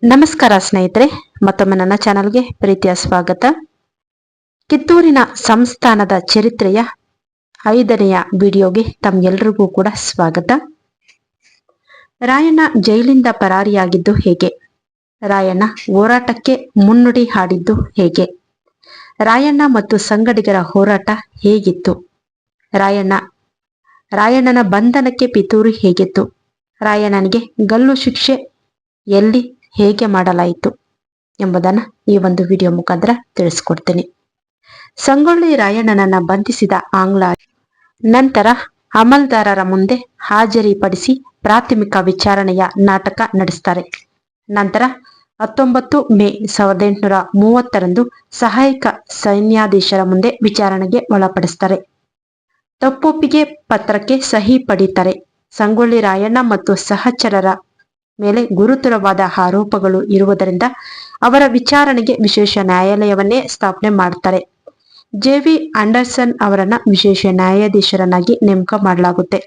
ನಮಸ್ಕಾರ ಸ್ನೇಹಿತರೆ, ಮತ್ತೊಮ್ಮೆ ನನ್ನ ಚಾನಲ್ಗೆ ಪ್ರೀತಿಯ ಸ್ವಾಗತ. ಕಿತ್ತೂರಿನ ಸಂಸ್ಥಾನದ ಚರಿತ್ರೆಯ ಐದನೆಯ ವಿಡಿಯೋಗೆ ತಮ್ಗೆಲ್ರಿಗೂ ಕೂಡ ಸ್ವಾಗತ. ರಾಯಣ್ಣ ಜೈಲಿಂದ ಪರಾರಿಯಾಗಿದ್ದು ಹೇಗೆ? ರಾಯಣ್ಣ ಹೋರಾಟಕ್ಕೆ ಮುನ್ನುಡಿ ಹಾಡಿದ್ದು ಹೇಗೆ? ರಾಯಣ್ಣ ಮತ್ತು ಸಂಗಡಿಗರ ಹೋರಾಟ ಹೇಗಿತ್ತು? ರಾಯಣ್ಣ, ರಾಯಣ್ಣನ ಬಂಧನಕ್ಕೆ ಪಿತೂರಿ ಹೇಗಿತ್ತು? ರಾಯಣ್ಣನಿಗೆ ಗಲ್ಲು ಶಿಕ್ಷೆ ಎಲ್ಲಿ ಹೇಗೆ ಮಾಡಲಾಯಿತು ಎಂಬುದನ್ನ ಈ ಒಂದು ವಿಡಿಯೋ ಮುಖಾಂತರ ತಿಳಿಸ್ಕೊಡ್ತೀನಿ. ಸಂಗೊಳ್ಳಿ ರಾಯಣ್ಣನನ್ನ ಬಂಧಿಸಿದ ಆಂಗ್ಲ ನಂತರ ಅಮಲ್ದಾರರ ಮುಂದೆ ಹಾಜರಿಪಡಿಸಿ ಪ್ರಾಥಮಿಕ ವಿಚಾರಣೆಯ ನಾಟಕ ನಡೆಸ್ತಾರೆ. ನಂತರ ಹತ್ತೊಂಬತ್ತು ಮೇ ಸಾವಿರದ ಎಂಟುನೂರ ಮೂವತ್ತರಂದು ಸಹಾಯಕ ಸೈನ್ಯಾಧೀಶರ ಮುಂದೆ ವಿಚಾರಣೆಗೆ ಒಳಪಡಿಸ್ತಾರೆ. ತಪ್ಪೊಪ್ಪಿಗೆ ಪತ್ರಕ್ಕೆ ಸಹಿ ಪಡೀತಾರೆ. ಸಂಗೊಳ್ಳಿ ರಾಯಣ್ಣ ಮತ್ತು ಸಹಚರರ ಮೇಲೆ ಗುರುತರವಾದ ಆರೋಪಗಳು ಇರುವುದರಿಂದ ಅವರ ವಿಚಾರಣೆಗೆ ವಿಶೇಷ ನ್ಯಾಯಾಲಯವನ್ನೇ ಸ್ಥಾಪನೆ ಮಾಡ್ತಾರೆ ಜೆ ವಿ ಅಂಡರ್ಸನ್ ಅವರನ್ನ ವಿಶೇಷ ನ್ಯಾಯಾಧೀಶರನ್ನಾಗಿ ನೇಮಕ ಮಾಡಲಾಗುತ್ತೆ.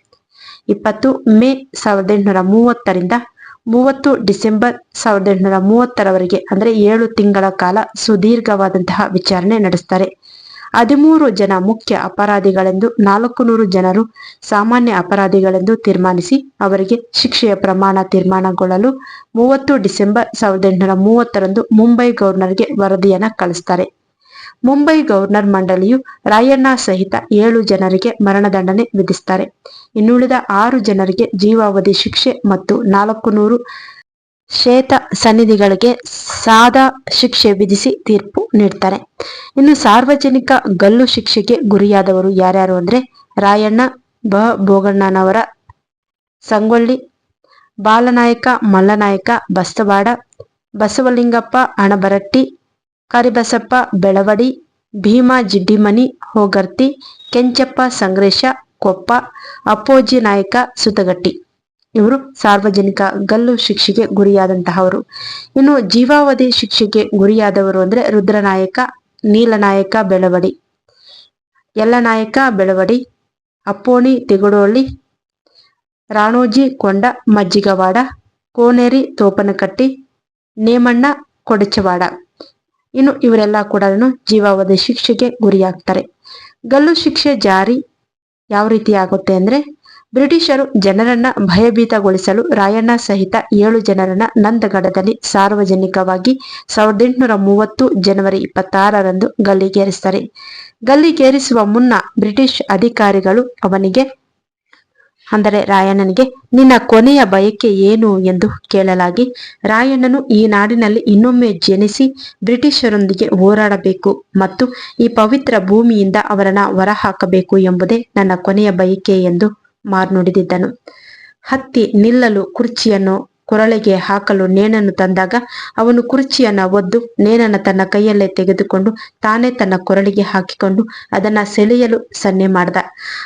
ಇಪ್ಪತ್ತು ಮೇ ಸಾವಿರದ ಎಂಟುನೂರ ಮೂವತ್ತರಿಂದ ಮೂವತ್ತು ಡಿಸೆಂಬರ್ ಸಾವಿರದ ಎಂಟುನೂರ ಮೂವತ್ತರವರೆಗೆ, ಅಂದ್ರೆ ಏಳು ತಿಂಗಳ ಕಾಲ ಸುದೀರ್ಘವಾದಂತಹ ವಿಚಾರಣೆ ನಡೆಸ್ತಾರೆ. ಹದಿಮೂರು ಜನ ಮುಖ್ಯ ಅಪರಾಧಿಗಳೆಂದು ನಾಲ್ಕು ನೂರು ಜನರು ಸಾಮಾನ್ಯ ಅಪರಾಧಿಗಳೆಂದು ತೀರ್ಮಾನಿಸಿ ಅವರಿಗೆ ಶಿಕ್ಷೆಯ ಪ್ರಮಾಣ ತೀರ್ಮಾನಗೊಳ್ಳಲು ಮೂವತ್ತು ಡಿಸೆಂಬರ್ ಸಾವಿರದ ಎಂಟುನೂರ ಮೂವತ್ತರಂದು ಮುಂಬೈ ಗವರ್ನರ್ಗೆ ವರದಿಯನ್ನ ಕಳಿಸ್ತಾರೆ. ಮುಂಬೈ ಗವರ್ನರ್ ಮಂಡಳಿಯು ರಾಯಣ್ಣ ಸಹಿತ ಏಳು ಜನರಿಗೆ ಮರಣದಂಡನೆ ವಿಧಿಸ್ತಾರೆ. ಇನ್ನುಳಿದ ಆರು ಜನರಿಗೆ ಜೀವಾವಧಿ ಶಿಕ್ಷೆ ಮತ್ತು ನಾಲ್ಕು ನೂರು ಶ್ವೇತ ಸನ್ನಿಧಿಗಳಿಗೆ ಸಾದಾ ಶಿಕ್ಷೆ ವಿಧಿಸಿ ತೀರ್ಪು ನೀಡ್ತಾರೆ. ಇನ್ನು ಸಾರ್ವಜನಿಕ ಗಲ್ಲು ಶಿಕ್ಷೆಗೆ ಗುರಿಯಾದವರು ಯಾರ್ಯಾರು ಅಂದ್ರೆ ರಾಯಣ್ಣ, ಬ. ಭೋಗಣ್ಣನವರ, ಸಂಗೊಳ್ಳಿ, ಬಾಲನಾಯಕ, ಮಲ್ಲನಾಯಕ, ಬಸ್ತವಾಡ, ಬಸವಲಿಂಗಪ್ಪ, ಅಣಬರಟ್ಟಿ, ಕರಿಬಸಪ್ಪ, ಬೆಳವಡಿ, ಭೀಮಾ, ಜಿಡ್ಡಿಮನಿ, ಹೋಗರ್ತಿ, ಕೆಂಚಪ್ಪ, ಸಂಗ್ರೇಶ, ಕೊಪ್ಪ, ಅಪ್ಪೋಜಿ ನಾಯಕ, ಸುತಗಟ್ಟಿ. ಇವರು ಸಾರ್ವಜನಿಕ ಗಲ್ಲು ಶಿಕ್ಷೆಗೆ ಗುರಿಯಾದಂತಹವರು. ಇನ್ನು ಜೀವಾವಧಿ ಶಿಕ್ಷೆಗೆ ಗುರಿಯಾದವರು ಅಂದ್ರೆ ರುದ್ರನಾಯಕ, ನೀಲನಾಯಕ, ಬೆಳವಡಿ. ಯಲ್ಲನಾಯಕ, ಬೆಳವಡಿ, ಅಪ್ಪೋಣಿ ತಿಗಡೋಳ್ಳಿ ರಾಣೋಜಿ, ಕೊಂಡ, ಮಜ್ಜಿಗವಾಡ, ಕೋನೇರಿ, ತೋಪನಕಟ್ಟಿ, ನೇಮಣ್ಣ, ಕೊಡಚವಾಡ. ಇನ್ನು ಇವರೆಲ್ಲ ಕೂಡ ಜೀವಾವಧಿ ಶಿಕ್ಷೆಗೆ ಗುರಿಯಾಗ್ತಾರೆ. ಗಲ್ಲು ಶಿಕ್ಷೆ ಜಾರಿ ಯಾವ ರೀತಿ ಆಗುತ್ತೆ ಅಂದ್ರೆ ಬ್ರಿಟಿಷರು ಜನರನ್ನ ಭಯಭೀತಗೊಳಿಸಲು ರಾಯಣ್ಣ ಸಹಿತ ಏಳು ಜನರನ್ನ ನಂದಗಡದಲ್ಲಿ ಸಾರ್ವಜನಿಕವಾಗಿ ಸಾವಿರದ ಎಂಟುನೂರ ಮೂವತ್ತು ಜನವರಿ ಇಪ್ಪತ್ತಾರರಂದು ಗಲ್ಲಿಗೇರಿಸ್ತಾರೆ ಗಲ್ಲಿಗೇರಿಸುವ ಮುನ್ನ ಬ್ರಿಟಿಷ್ ಅಧಿಕಾರಿಗಳು ಅವನಿಗೆ, ಅಂದರೆ ರಾಯಣ್ಣನಿಗೆ, ನಿನ್ನ ಕೊನೆಯ ಬಯಕೆ ಏನು ಎಂದು ಕೇಳಲಾಗಿ, ರಾಯಣ್ಣನು ಈ ನಾಡಿನಲ್ಲಿ ಇನ್ನೊಮ್ಮೆ ಜನಿಸಿ ಬ್ರಿಟಿಷರೊಂದಿಗೆ ಹೋರಾಡಬೇಕು ಮತ್ತು ಈ ಪವಿತ್ರ ಭೂಮಿಯಿಂದ ಅವರನ್ನ ಹೊರಹಾಕಬೇಕು ಎಂಬುದೇ ನನ್ನ ಕೊನೆಯ ಬಯಕೆ ಎಂದು ಮಾರ್ನುಡಿದಿದ್ದನು ಹತ್ತಿ ನಿಲ್ಲಲು ಕುರ್ಚಿಯನ್ನು ಕೊರಳಿಗೆ ಹಾಕಲು ನೇಣನ್ನು ತಂದಾಗ ಅವನು ಕುರ್ಚಿಯನ್ನ ಒದ್ದು ನೇಣನ ತನ್ನ ಕೈಯಲ್ಲೇ ತೆಗೆದುಕೊಂಡು ತಾನೇ ತನ್ನ ಕೊರಳಿಗೆ ಹಾಕಿಕೊಂಡು ಅದನ್ನ ಸೆಳೆಯಲು ಸನ್ನೆ ಮಾಡಿದ.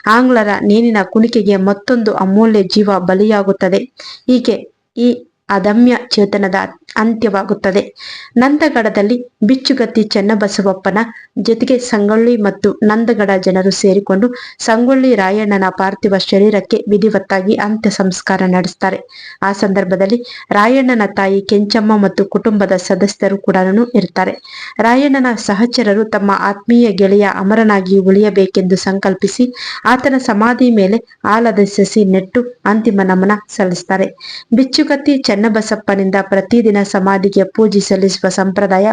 ಆಂಗ್ಲರ ನೇನಿನ ಕುಣಿಕೆಗೆ ಮತ್ತೊಂದು ಅಮೂಲ್ಯ ಜೀವ ಬಲಿಯಾಗುತ್ತದೆ. ಹೀಗೆ ಈ ಅದಮ್ಯ ಚೇತನದ ಅಂತ್ಯವಾಗುತ್ತದೆ. ನಂದಗಡದಲ್ಲಿ ಬಿಚ್ಚುಗತ್ತಿ ಚೆನ್ನಬಸವಪ್ಪನ ಜೊತೆಗೆ ಸಂಗೊಳ್ಳಿ ಮತ್ತು ನಂದಗಡ ಜನರು ಸೇರಿಕೊಂಡು ಸಂಗೊಳ್ಳಿ ರಾಯಣ್ಣನ ಪಾರ್ಥಿವ ಶರೀರಕ್ಕೆ ವಿಧಿವತ್ತಾಗಿ ಅಂತ್ಯ ಸಂಸ್ಕಾರ ನಡೆಸ್ತಾರೆ. ಆ ಸಂದರ್ಭದಲ್ಲಿ ರಾಯಣ್ಣನ ತಾಯಿ ಕೆಂಚಮ್ಮ ಮತ್ತು ಕುಟುಂಬದ ಸದಸ್ಯರು ಕೂಡ ಇರ್ತಾರೆ. ರಾಯಣ್ಣನ ಸಹಚರರು ತಮ್ಮ ಆತ್ಮೀಯ ಗೆಳೆಯ ಅಮರನಾಗಿ ಉಳಿಯಬೇಕೆಂದು ಸಂಕಲ್ಪಿಸಿ ಆತನ ಸಮಾಧಿ ಮೇಲೆ ಆಲದ ಸಸಿ ನೆಟ್ಟು ಅಂತಿಮ ನಮನ ಸಲ್ಲಿಸ್ತಾರೆ. ಬಿಚ್ಚುಗತ್ತಿ ಚೆನ್ನಬಸಪ್ಪನಿಂದ ಪ್ರತಿದಿನ ಸಮಾಧಿಗೆ ಪೂಜೆ ಸಲ್ಲಿಸುವ ಸಂಪ್ರದಾಯ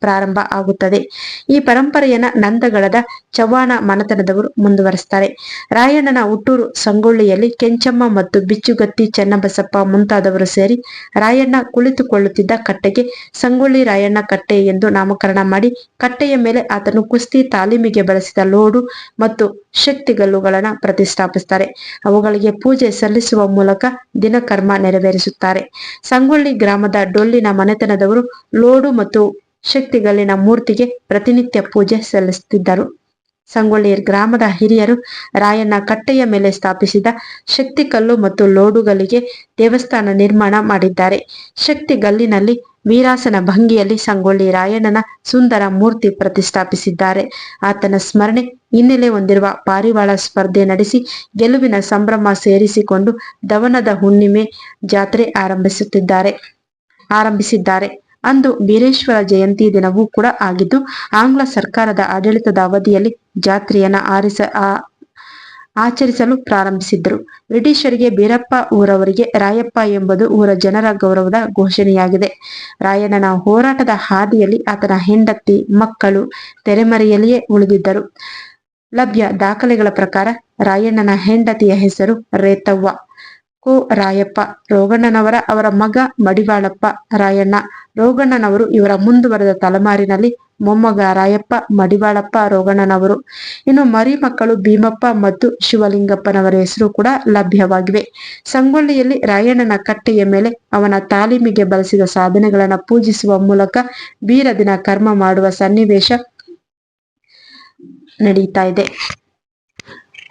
ಪ್ರಾರಂಭ ಆಗುತ್ತದೆ. ಈ ಪರಂಪರೆಯನ್ನ ನಂದಗಳದ ಚವ್ಹಾಣ ಮನೆತನದವರು ಮುಂದುವರೆಸ್ತಾರೆ. ರಾಯಣ್ಣನ ಹುಟ್ಟೂರು ಸಂಗೊಳ್ಳಿಯಲ್ಲಿ ಕೆಂಚಮ್ಮ ಮತ್ತು ಬಿಚ್ಚುಗತ್ತಿ ಚೆನ್ನಬಸಪ್ಪ ಮುಂತಾದವರು ಸೇರಿ ರಾಯಣ್ಣ ಕುಳಿತುಕೊಳ್ಳುತ್ತಿದ್ದ ಕಟ್ಟೆಗೆ ಸಂಗೊಳ್ಳಿ ರಾಯಣ್ಣ ಕಟ್ಟೆ ಎಂದು ನಾಮಕರಣ ಮಾಡಿ ಕಟ್ಟೆಯ ಮೇಲೆ ಆತನು ಕುಸ್ತಿ ತಾಲೀಮಿಗೆ ಬಳಸಿದ ಲೋಡು ಮತ್ತು ಶಕ್ತಿಗಲ್ಲುಗಳನ್ನ ಪ್ರತಿಷ್ಠಾಪಿಸುತ್ತಾರೆ ಅವುಗಳಿಗೆ ಪೂಜೆ ಸಲ್ಲಿಸುವ ಮೂಲಕ ದಿನಕರ್ಮ ನೆರವೇರಿಸುತ್ತಾರೆ. ಸಂಗೊಳ್ಳಿ ಗ್ರಾಮದ ಡೊಳ್ಳಿನ ಮನೆತನದವರು ಲೋಡು ಮತ್ತು ಶಕ್ತಿಗಲ್ಲಿನ ಮೂರ್ತಿಗೆ ಪ್ರತಿನಿತ್ಯ ಪೂಜೆ ಸಲ್ಲಿಸುತ್ತಿದ್ದರು. ಸಂಗೊಳ್ಳಿ ಗ್ರಾಮದ ಹಿರಿಯರು ರಾಯಣ್ಣ ಕಟ್ಟೆಯ ಮೇಲೆ ಸ್ಥಾಪಿಸಿದ ಶಕ್ತಿ ಕಲ್ಲು ಮತ್ತು ಲೋಡುಗಳಿಗೆ ದೇವಸ್ಥಾನ ನಿರ್ಮಾಣ ಮಾಡಿದ್ದಾರೆ. ಶಕ್ತಿ ಗಲ್ಲಿನಲ್ಲಿ ವೀರಾಸನ ಭಂಗಿಯಲ್ಲಿ ಸಂಗೊಳ್ಳಿ ರಾಯಣ್ಣನ ಸುಂದರ ಮೂರ್ತಿ ಪ್ರತಿಷ್ಠಾಪಿಸಿದ್ದಾರೆ. ಆತನ ಸ್ಮರಣೆ ಹಿನ್ನೆಲೆ ಹೊಂದಿರುವ ಪಾರಿವಾಳ ಸ್ಪರ್ಧೆ ನಡೆಸಿ ಗೆಲುವಿನ ಸಂಭ್ರಮ ಸೇರಿಸಿಕೊಂಡು ದವನದ ಹುಣ್ಣಿಮೆ ಜಾತ್ರೆ ಆರಂಭಿಸುತ್ತಿದ್ದಾರೆ. ಆರಂಭಿಸಿದ್ದಾರೆ. ಅಂದು ಬೀರೇಶ್ವರ ಜಯಂತಿ ದಿನವೂ ಕೂಡ ಆಗಿದ್ದು, ಆಂಗ್ಲ ಸರ್ಕಾರದ ಆಡಳಿತದ ಅವಧಿಯಲ್ಲಿ ಜಾತ್ರೆಯನ್ನ ಆರಿಸ ಆಚರಿಸಲು ಪ್ರಾರಂಭಿಸಿದ್ದರು. ಬ್ರಿಟಿಷರಿಗೆ ಬೀರಪ್ಪ ಊರವರಿಗೆ ರಾಯಪ್ಪ ಎಂಬುದು ಊರ ಜನರ ಗೌರವದ ಘೋಷಣೆಯಾಗಿದೆ. ರಾಯಣ್ಣನ ಹೋರಾಟದ ಹಾದಿಯಲ್ಲಿ ಆತನ ಹೆಂಡತಿ, ಮಕ್ಕಳು ತೆರೆಮರೆಯಲ್ಲಿಯೇ ಉಳಿದಿದ್ದರು. ಲಭ್ಯ ದಾಖಲೆಗಳ ಪ್ರಕಾರ ರಾಯಣ್ಣನ ಹೆಂಡತಿಯ ಹೆಸರು ರೇತವ್ವ. ಕೋ ರಾಯಪ್ಪ, ರೋಗಣ್ಣನವರ ಅವರ ಮಗ ಮಡಿವಾಳಪ್ಪ ರಾಯಣ್ಣ, ರೋಗಣ್ಣನವರು ಇವರ ಮುಂದುವರೆದ ತಲೆಮಾರಿನಲ್ಲಿ ಮೊಮ್ಮಗ ರಾಯಪ್ಪ, ಮಡಿವಾಳಪ್ಪ, ರೋಗಣ್ಣನವರು. ಇನ್ನು ಮರಿ ಮಕ್ಕಳು ಭೀಮಪ್ಪ ಮತ್ತು ಶಿವಲಿಂಗಪ್ಪನವರ ಹೆಸರು ಕೂಡ ಲಭ್ಯವಾಗಿವೆ. ಸಂಗೊಳ್ಳಿಯಲ್ಲಿ ರಾಯಣ್ಣನ ಕಟ್ಟೆಯ ಮೇಲೆ ಅವನ ತಾಲೀಮಿಗೆ ಬಳಸಿದ ಸಾಧನೆಗಳನ್ನು ಪೂಜಿಸುವ ಮೂಲಕ ಬೀರ ದಿನ ಕರ್ಮ ಮಾಡುವ ಸನ್ನಿವೇಶ ನಡೀತಾ ಇದೆ.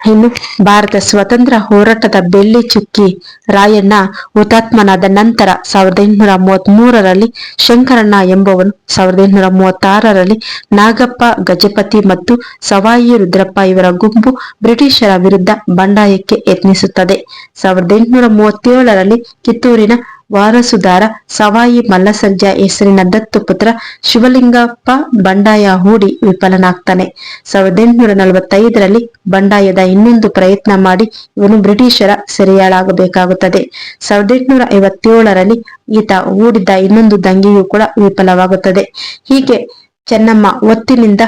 ಇನ್ನು ಭಾರತ ಸ್ವತಂತ್ರ ಹೋರಾಟದ ಬೆಳ್ಳಿ ಚುಕ್ಕಿ ರಾಯಣ್ಣ ಹುತಾತ್ಮನಾದ ನಂತರ ಸಾವಿರದ ಎಂಟುನೂರ ಮೂವತ್ತ್ ಮೂರರಲ್ಲಿ ಶಂಕರಣ್ಣ ಎಂಬುವನು, ಸಾವಿರದ ಎಂಟುನೂರ ಮೂವತ್ತಾರರಲ್ಲಿ ನಾಗಪ್ಪ, ಗಜಪತಿ ಮತ್ತು ಸವಾಯಿ ರುದ್ರಪ್ಪ ಇವರ ಗುಂಪು ಬ್ರಿಟಿಷರ ವಿರುದ್ಧ ಬಂಡಾಯಕ್ಕೆ ಯತ್ನಿಸುತ್ತದೆ. ಸಾವಿರದ ಎಂಟುನೂರ ಮೂವತ್ತೇಳರಲ್ಲಿ ಕಿತ್ತೂರಿನ ವಾರಸುದಾರ ಸವಾಯಿ ಮಲ್ಲಸಂಜ ಹೆಸರಿನ ದತ್ತು ಪುತ್ರ ಶಿವಲಿಂಗಪ್ಪ ಬಂಡಾಯ ಹೂಡಿ ವಿಫಲನಾಗ್ತಾನೆ. ಸಾವಿರದ ಎಂಟುನೂರ ನಲವತ್ತೈದರಲ್ಲಿ ಬಂಡಾಯದ ಇನ್ನೊಂದು ಪ್ರಯತ್ನ ಮಾಡಿ ಇವನು ಬ್ರಿಟಿಷರ ಸೆರೆಯಾಳಾಗಬೇಕಾಗುತ್ತದೆ. ಸಾವಿರದ ಎಂಟುನೂರ ಐವತ್ತೇಳರಲ್ಲಿ ಈತ ಹೂಡಿದ್ದ ಇನ್ನೊಂದು ದಂಗೆಯೂ ಕೂಡ ವಿಫಲವಾಗುತ್ತದೆ. ಹೀಗೆ ಚೆನ್ನಮ್ಮ ಒತ್ತಿನಿಂದ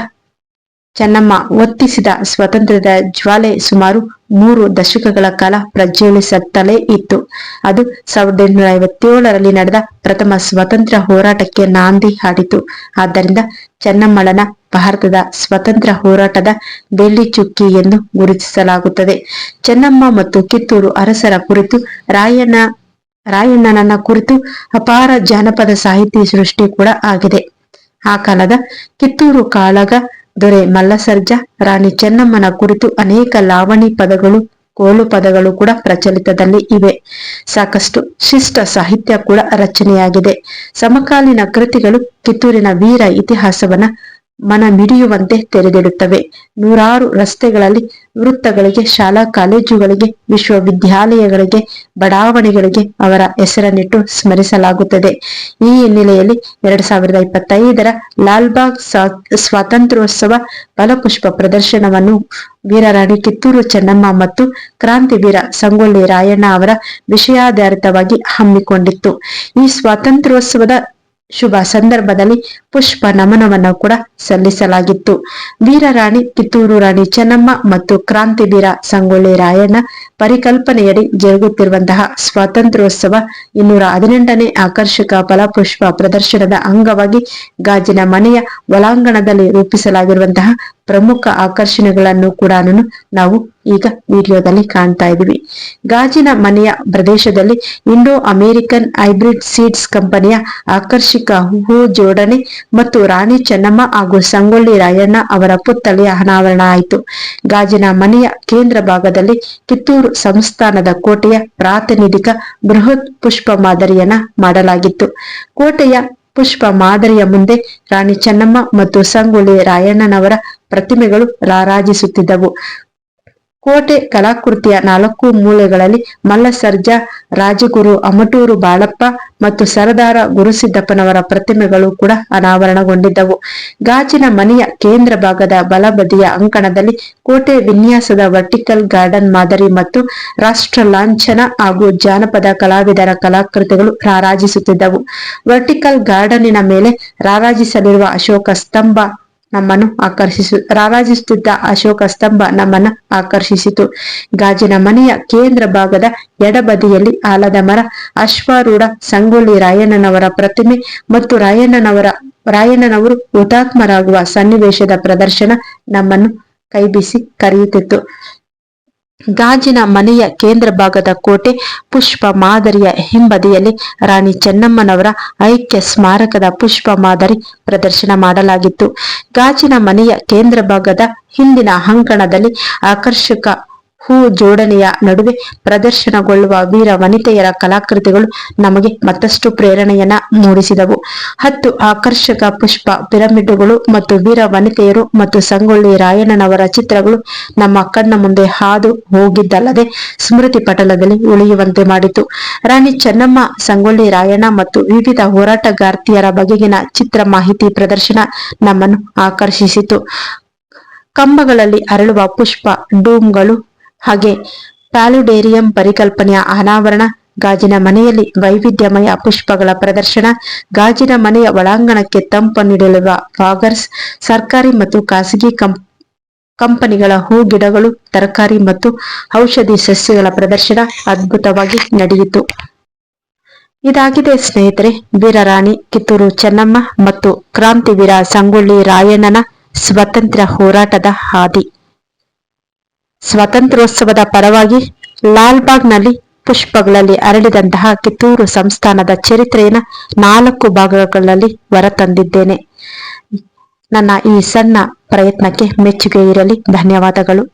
ಚೆನ್ನಮ್ಮ ಒತ್ತಿಸಿದ ಸ್ವಾತಂತ್ರ್ಯದ ಜ್ವಾಲೆ ಸುಮಾರು ಮೂರು ದಶಕಗಳ ಕಾಲ ಪ್ರಜ್ವಲಿಸುತ್ತಲೇ ಇತ್ತು. ಅದು ಸಾವಿರದ ಎಂಟುನೂರ ಐವತ್ತೇಳರಲ್ಲಿ ನಡೆದ ಪ್ರಥಮ ಸ್ವಾತಂತ್ರ್ಯ ಹೋರಾಟಕ್ಕೆ ನಾಂದಿ ಹಾಡಿತು. ಆದ್ದರಿಂದ ಚೆನ್ನಮ್ಮಳನ ಭಾರತದ ಸ್ವತಂತ್ರ ಹೋರಾಟದ ಬೆಳ್ಳಿ ಚುಕ್ಕಿ ಎಂದು ಗುರುತಿಸಲಾಗುತ್ತದೆ. ಚೆನ್ನಮ್ಮ ಮತ್ತು ಕಿತ್ತೂರು ಅರಸರ ಕುರಿತು ರಾಯಣ್ಣ, ರಾಯಣ್ಣನನ್ನ ಕುರಿತು ಅಪಾರ ಜಾನಪದ ಸಾಹಿತ್ಯ ಸೃಷ್ಟಿ ಕೂಡ ಆಗಿದೆ. ಆ ಕಾಲದ ಕಿತ್ತೂರು ಕಾಳಗ ದೊರೆ ಮಲ್ಲಸರ್ಜ, ರಾಣಿ ಚೆನ್ನಮ್ಮನ ಕುರಿತು ಅನೇಕ ಲಾವಣಿ ಪದಗಳು, ಕೋಲು ಪದಗಳು ಕೂಡ ಪ್ರಚಲಿತದಲ್ಲಿ ಇವೆ. ಸಾಕಷ್ಟು ಶಿಷ್ಟ ಸಾಹಿತ್ಯ ಕೂಡ ರಚನೆಯಾಗಿದೆ. ಸಮಕಾಲೀನ ಕೃತಿಗಳು ಕಿತ್ತೂರಿನ ವೀರ ಇತಿಹಾಸವನ್ನ ಮನ ಮಿಡಿಯುವಂತೆ ತೆರೆದಿಡುತ್ತವೆ. ನೂರಾರು ರಸ್ತೆಗಳಲ್ಲಿ ವೃತ್ತಗಳಿಗೆ, ಶಾಲಾ ಕಾಲೇಜುಗಳಿಗೆ, ವಿಶ್ವವಿದ್ಯಾಲಯಗಳಿಗೆ, ಬಡಾವಣೆಗಳಿಗೆ ಅವರ ಹೆಸರನ್ನಿಟ್ಟು ಸ್ಮರಿಸಲಾಗುತ್ತದೆ. ಈ ಹಿನ್ನೆಲೆಯಲ್ಲಿ ಎರಡ್ ಸಾವಿರದ ಇಪ್ಪತ್ತೈದರ ಲಾಲ್ಬಾಗ್ ಸ್ವಾ- ಸ್ವಾತಂತ್ರ್ಯೋತ್ಸವ ಫಲಪುಷ್ಪ ಪ್ರದರ್ಶನವನ್ನು ವೀರರಾಣಿ ಕಿತ್ತೂರು ಚೆನ್ನಮ್ಮ ಮತ್ತು ಕ್ರಾಂತಿವೀರ ಸಂಗೊಳ್ಳಿ ರಾಯಣ್ಣ ಅವರ ವಿಷಯಾಧಾರಿತವಾಗಿ ಹಮ್ಮಿಕೊಂಡಿತ್ತು. ಈ ಸ್ವಾತಂತ್ರ್ಯೋತ್ಸವದ ಶುಭ ಸಂದರ್ಭದಲ್ಲಿ ಪುಷ್ಪ ನಮನವನ್ನು ಕೂಡ ಸಲ್ಲಿಸಲಾಗಿತ್ತು. ವೀರರಾಣಿ ಕಿತ್ತೂರು ರಾಣಿ ಚೆನ್ನಮ್ಮ ಮತ್ತು ಕ್ರಾಂತಿವೀರ ಸಂಗೊಳ್ಳಿ ರಾಯಣ್ಣ ಪರಿಕಲ್ಪನೆಯಡಿ ಜರುಗುತ್ತಿರುವಂತಹ ಸ್ವಾತಂತ್ರ್ಯೋತ್ಸವ ಇನ್ನೂರ ಹದಿನೆಂಟನೇ ಆಕರ್ಷಕ ಫಲಪುಷ್ಪ ಪ್ರದರ್ಶನದ ಅಂಗವಾಗಿ ಗಾಜಿನ ಮನೆಯ ಒಳಾಂಗಣದಲ್ಲಿ ರೂಪಿಸಲಾಗಿರುವಂತಹ ಪ್ರಮುಖ ಆಕರ್ಷಣೆಗಳನ್ನು ಕೂಡ ನಾವು ಈಗ ವಿಡಿಯೋದಲ್ಲಿ ಕಾಣ್ತಾ ಇದೀವಿ ಗಾಜಿನ ಮನೆಯ ಪ್ರದೇಶದಲ್ಲಿ ಇಂಡೋ ಅಮೆರಿಕನ್ ಹೈಬ್ರಿಡ್ ಸೀಡ್ಸ್ ಕಂಪನಿಯ ಆಕರ್ಷಕ ಹೂ ಜೋಡಣೆ ಮತ್ತು ರಾಣಿ ಚೆನ್ನಮ್ಮ ಹಾಗೂ ಸಂಗೊಳ್ಳಿ ರಾಯಣ್ಣ ಅವರ ಪುತ್ಥಳಿಯ ಅನಾವರಣ ಆಯಿತು. ಗಾಜಿನ ಮನೆಯ ಕೇಂದ್ರ ಭಾಗದಲ್ಲಿ ಕಿತ್ತೂರು ಸಂಸ್ಥಾನದ ಕೋಟೆಯ ಪ್ರಾತಿನಿಧಿಕ ಬೃಹತ್ ಪುಷ್ಪ ಮಾದರಿಯನ್ನ ಮಾಡಲಾಗಿತ್ತು. ಕೋಟೆಯ ಪುಷ್ಪ ಮಾದರಿಯ ಮುಂದೆ ರಾಣಿ ಚೆನ್ನಮ್ಮ ಮತ್ತು ಸಂಗೊಳ್ಳಿ ರಾಯಣ್ಣನವರ ಪ್ರತಿಮೆಗಳು ರಾರಾಜಿಸುತ್ತಿದ್ದವು. ಕೋಟೆ ಕಲಾಕೃತಿಯ ನಾಲ್ಕು ಮೂಲೆಗಳಲ್ಲಿ ಮಲ್ಲಸರ್ಜ, ರಾಜಗುರು ಅಮಟೂರು ಬಾಳಪ್ಪ ಮತ್ತು ಸರದಾರ ಗುರುಸಿದ್ದಪ್ಪನವರ ಪ್ರತಿಮೆಗಳು ಕೂಡ ಅನಾವರಣಗೊಂಡಿದ್ದವು. ಗಾಜಿನ ಮನೆಯ ಕೇಂದ್ರ ಭಾಗದ ಬಲಬದಿಯ ಅಂಕಣದಲ್ಲಿ ಕೋಟೆ ವಿನ್ಯಾಸದ ವರ್ಟಿಕಲ್ ಗಾರ್ಡನ್ ಮಾದರಿ ಮತ್ತು ರಾಷ್ಟ್ರ ಲಾಂಛನ ಹಾಗೂ ಜಾನಪದ ಕಲಾವಿದರ ಕಲಾಕೃತಿಗಳು ರಾರಾಜಿಸುತ್ತಿದ್ದವು. ವರ್ಟಿಕಲ್ ಗಾರ್ಡನಿನ ಮೇಲೆ ರಾರಾಜಿಸಲಿರುವ ಅಶೋಕ ಸ್ತಂಭ ನಮ್ಮನ್ನು ಆಕರ್ಷಿಸು. ರಾರಾಜಿಸುತ್ತಿದ್ದ ಅಶೋಕ ಸ್ತಂಭ ನಮ್ಮನ್ನ ಆಕರ್ಷಿಸಿತು. ಗಾಜಿನ ಮನೆಯ ಕೇಂದ್ರ ಭಾಗದ ಎಡಬದಿಯಲ್ಲಿ ಆಲದ ಮರ, ಅಶ್ವಾರೂಢ ಸಂಗೊಳ್ಳಿ ರಾಯಣ್ಣನವರ ಪ್ರತಿಮೆ ಮತ್ತು ರಾಯಣ್ಣನವರ, ರಾಯಣ್ಣನವರು ಹುತಾತ್ಮರಾಗುವ ಸನ್ನಿವೇಶದ ಪ್ರದರ್ಶನ ನಮ್ಮನ್ನು ಕೈಬೀಸಿ ಕರೆಯುತ್ತಿತ್ತು. ಗಾಜಿನ ಮನೆಯ ಕೇಂದ್ರ ಭಾಗದ ಕೋಟೆ ಪುಷ್ಪ ಮಾದರಿಯ ಹಿಂಬದಿಯಲ್ಲಿ ರಾಣಿ ಚೆನ್ನಮ್ಮನವರ ಐಕ್ಯ ಸ್ಮಾರಕದ ಪುಷ್ಪ ಮಾದರಿ ಪ್ರದರ್ಶನ ಮಾಡಲಾಗಿತ್ತು. ಗಾಜಿನ ಮನೆಯ ಕೇಂದ್ರ ಭಾಗದ ಹಿಂದಿನ ಅಂಕಣದಲ್ಲಿ ಆಕರ್ಷಕ ಹೂ ಜೋಡಣೆಯ ನಡುವೆ ಪ್ರದರ್ಶನಗೊಳ್ಳುವ ವೀರ ವನಿತೆಯರ ಕಲಾಕೃತಿಗಳು ನಮಗೆ ಮತ್ತಷ್ಟು ಪ್ರೇರಣೆಯನ್ನ ಮೂಡಿಸಿದವು. ಹತ್ತು ಆಕರ್ಷಕ ಪುಷ್ಪ ಪಿರಮಿಡ್ಗಳು ಮತ್ತು ವೀರ ವನಿತೆಯರು ಮತ್ತು ಸಂಗೊಳ್ಳಿ ರಾಯಣ್ಣನವರ ಚಿತ್ರಗಳು ನಮ್ಮ ಕಣ್ಣ ಮುಂದೆ ಹಾದು ಹೋಗಿದ್ದಲ್ಲದೆ ಸ್ಮೃತಿ ಪಟಲದಲ್ಲಿ ಉಳಿಯುವಂತೆ ಮಾಡಿತು. ರಾಣಿ ಚೆನ್ನಮ್ಮ, ಸಂಗೊಳ್ಳಿ ರಾಯಣ್ಣ ಮತ್ತು ವಿವಿಧ ಹೋರಾಟಗಾರ್ತಿಯರ ಬಗೆಗಿನ ಚಿತ್ರ ಮಾಹಿತಿ ಪ್ರದರ್ಶನ ನಮ್ಮನ್ನು ಆಕರ್ಷಿಸಿತು. ಕಂಬಗಳಲ್ಲಿ ಅರಳುವ ಪುಷ್ಪ, ಡೂಮ್ಗಳು ಹಾಗೆ ಪ್ಯಾಲುಡೇರಿಯಂ ಪರಿಕಲ್ಪನೆಯ ಅನಾವರಣ, ಗಾಜಿನ ಮನೆಯಲ್ಲಿ ವೈವಿಧ್ಯಮಯ ಪುಷ್ಪಗಳ ಪ್ರದರ್ಶನ, ಗಾಜಿನ ಮನೆಯ ಒಳಾಂಗಣಕ್ಕೆ ತಂಪು ನೀಡಲಿರುವ ಫಾಗರ್ಸ್ ಸರ್ಕಾರಿ ಮತ್ತು ಖಾಸಗಿ ಕಂ ಕಂಪನಿಗಳ ಹೂ ಗಿಡಗಳು ತರಕಾರಿ ಮತ್ತು ಔಷಧಿ ಸಸ್ಯಗಳ ಪ್ರದರ್ಶನ ಅದ್ಭುತವಾಗಿ ನಡೆಯಿತು. ಇದಾಗಿದೆ ಸ್ನೇಹಿತರೆ, ವೀರರಾಣಿ ಕಿತ್ತೂರು ಚೆನ್ನಮ್ಮ ಮತ್ತು ಕ್ರಾಂತಿವೀರ ಸಂಗೊಳ್ಳಿ ರಾಯಣ್ಣನ ಸ್ವಾತಂತ್ರ್ಯ ಹೋರಾಟದ ಹಾದಿ. ಸ್ವಾತಂತ್ರ್ಯೋತ್ಸವದ ಪರವಾಗಿ ಲಾಲ್ಬಾಗ್ನಲ್ಲಿ ಪುಷ್ಪಗಳಲ್ಲಿ ಅರಳಿದಂತಹ ಕಿತ್ತೂರು ಸಂಸ್ಥಾನದ ಚರಿತ್ರೆಯನ್ನು ನಾಲ್ಕು ಭಾಗಗಳಲ್ಲಿ ಹೊರತಂದಿದ್ದೇನೆ. ನನ್ನ ಈ ಸಣ್ಣ ಪ್ರಯತ್ನಕ್ಕೆ ಮೆಚ್ಚುಗೆ ಇರಲಿ. ಧನ್ಯವಾದಗಳು.